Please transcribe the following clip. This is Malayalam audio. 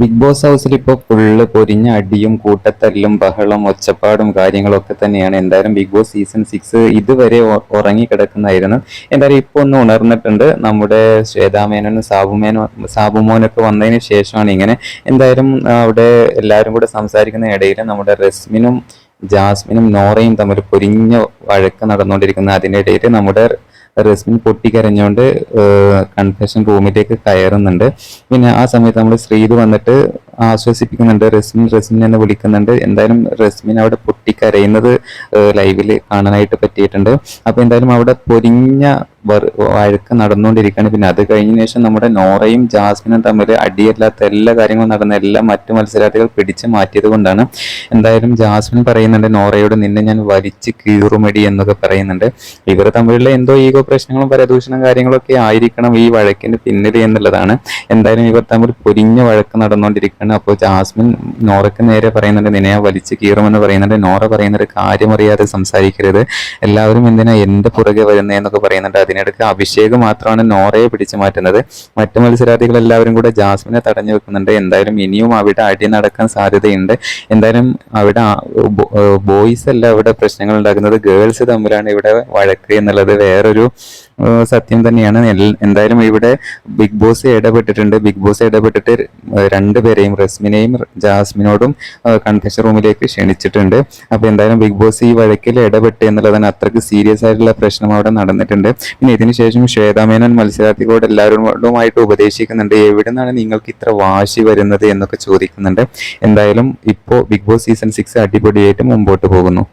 ബിഗ് ബോസ് ഹൗസിൽ ഇപ്പോൾ ഫുള്ള് പൊരിഞ്ഞ അടിയും കൂട്ടത്തല്ലും ബഹളം ഒച്ചപ്പാടും കാര്യങ്ങളൊക്കെ തന്നെയാണ്. എന്തായാലും ബിഗ് ബോസ് സീസൺ സിക്സ് ഇതുവരെ ഉറങ്ങിക്കിടക്കുന്നതായിരുന്നു. എന്തായാലും ഇപ്പോൾ ഒന്ന് ഉണർന്നിട്ടുണ്ട്. നമ്മുടെ ശ്വേതാമേനോനും സാബുമേനോ സാബുമോനൊക്കെ വന്നതിന് ശേഷമാണ് ഇങ്ങനെ. എന്തായാലും അവിടെ എല്ലാവരും കൂടെ സംസാരിക്കുന്ന ഇടയിൽ നമ്മുടെ റസ്മിനും ജാസ്മിനും നോറയും തമ്മിൽ പൊരിഞ്ഞ വഴക്ക് നടന്നുകൊണ്ടിരിക്കുന്ന അതിന്റെ ഇടയിൽ നമ്മുടെ റസ്മിൻ പൊട്ടിക്കരഞ്ഞുകൊണ്ട് കൺഫെഷൻ റൂമിലേക്ക് കയറുന്നുണ്ട്. പിന്നെ ആ സമയത്ത് നമ്മൾ ശ്രീത് വന്നിട്ട് ആശ്വസിപ്പിക്കുന്നുണ്ട് റസ്മിൻ റസ്മിൻ എന്ന് വിളിക്കുന്നുണ്ട്. എന്തായാലും റസ്മിൻ അവിടെ പൊട്ടിക്കരയുന്നത് ലൈവിൽ കാണാനായിട്ട് പറ്റിയിട്ടുണ്ട്. അപ്പൊ എന്തായാലും അവിടെ പൊരിഞ്ഞ വഴക്ക് നടന്നുകൊണ്ടിരിക്കുകയാണ്. പിന്നെ അത് കഴിഞ്ഞ ശേഷം നമ്മുടെ നോറയും ജാസ്മിനും തമ്മിൽ അടിയല്ലാത്ത എല്ലാ കാര്യങ്ങളും നടന്ന എല്ലാ മറ്റു മത്സരാർത്ഥികൾ പിടിച്ചു മാറ്റിയത് കൊണ്ടാണ്. എന്തായാലും ജാസ്മിൻ പറയുന്നുണ്ട് നോറയോട് നിന്നെ ഞാൻ വലിച്ച് കീറുമടി എന്നൊക്കെ പറയുന്നുണ്ട്. ഇവർ തമ്മിലുള്ള എന്തോ ഈഗോ പ്രശ്നങ്ങളും പരദൂഷണം കാര്യങ്ങളൊക്കെ ആയിരിക്കണം ഈ വഴക്കിന് പിന്നിൽ എന്നുള്ളതാണ്. എന്തായാലും ഇവർ തമ്മിൽ പൊരിഞ്ഞ വഴക്ക് നടന്നുകൊണ്ടിരിക്കുകയാണ്. അപ്പോൾ ജാസ്മിൻ നോറയ്ക്ക് നേരെ പറയുന്നുണ്ട് നിന്നെ ഞാൻ വലിച്ച് കീറുമെന്ന് പറയുന്നുണ്ട്. നോറ പറയുന്നുണ്ട് കാര്യമറിയാതെ സംസാരിക്കരുത്. എല്ലാവരും എന്തിനാ എന്റെ പുറകെ വരുന്നതെന്നൊക്കെ പറയുന്നുണ്ട്. അതിനിടയ്ക്ക് അഭിഷേക് മാത്രമാണ് നോറയെ പിടിച്ചു മാറ്റുന്നത്. മറ്റു മത്സരാർത്ഥികൾ എല്ലാവരും കൂടെ ജാസ്മിനെ തടഞ്ഞു വെക്കുന്നുണ്ട്. എന്തായാലും ഇനിയും അവിടെ അടി നടക്കാൻ സാധ്യതയുണ്ട്. എന്തായാലും അവിടെ ബോയ്സ് അല്ല അവിടെ പ്രശ്നങ്ങൾ ഉണ്ടാക്കുന്നത് ഗേൾസ് തമ്മിലാണ് ഇവിടെ വഴക്ക് എന്നുള്ളത് വേറൊരു സത്യം തന്നെയാണ്. എന്തായാലും ഇവിടെ ബിഗ് ബോസ് ഇടപെട്ടിട്ടുണ്ട്. ബിഗ് ബോസ് ഇടപെട്ടിട്ട് രണ്ടുപേരെയും റസ്മിനെയും ജാസ്മിനോടും കൺഫെഷൻ റൂമിലേക്ക് ക്ഷണിച്ചിട്ടുണ്ട്. അപ്പൊ എന്തായാലും ബിഗ് ബോസ് ഈ വഴക്കിൽ ഇടപെട്ട് എന്നുള്ളതാണ് അത്രയ്ക്ക് സീരിയസ് ആയിട്ടുള്ള പ്രശ്നം അവിടെ നടന്നിട്ടുണ്ട്. പിന്നെ ഇതിനുശേഷം ശ്വേതാമേനോൻ മത്സരാർത്ഥികളോട് എല്ലാവരോടുമായിട്ട് ഉപദേശിക്കുന്നുണ്ട്. എവിടെ നിന്നാണ് നിങ്ങൾക്ക് ഇത്ര വാശി വരുന്നത് എന്നൊക്കെ ചോദിക്കുന്നുണ്ട്. എന്തായാലും ഇപ്പോൾ ബിഗ് ബോസ് സീസൺ സിക്സ് അടിപൊളിയായിട്ട് മുമ്പോട്ട് പോകുന്നു.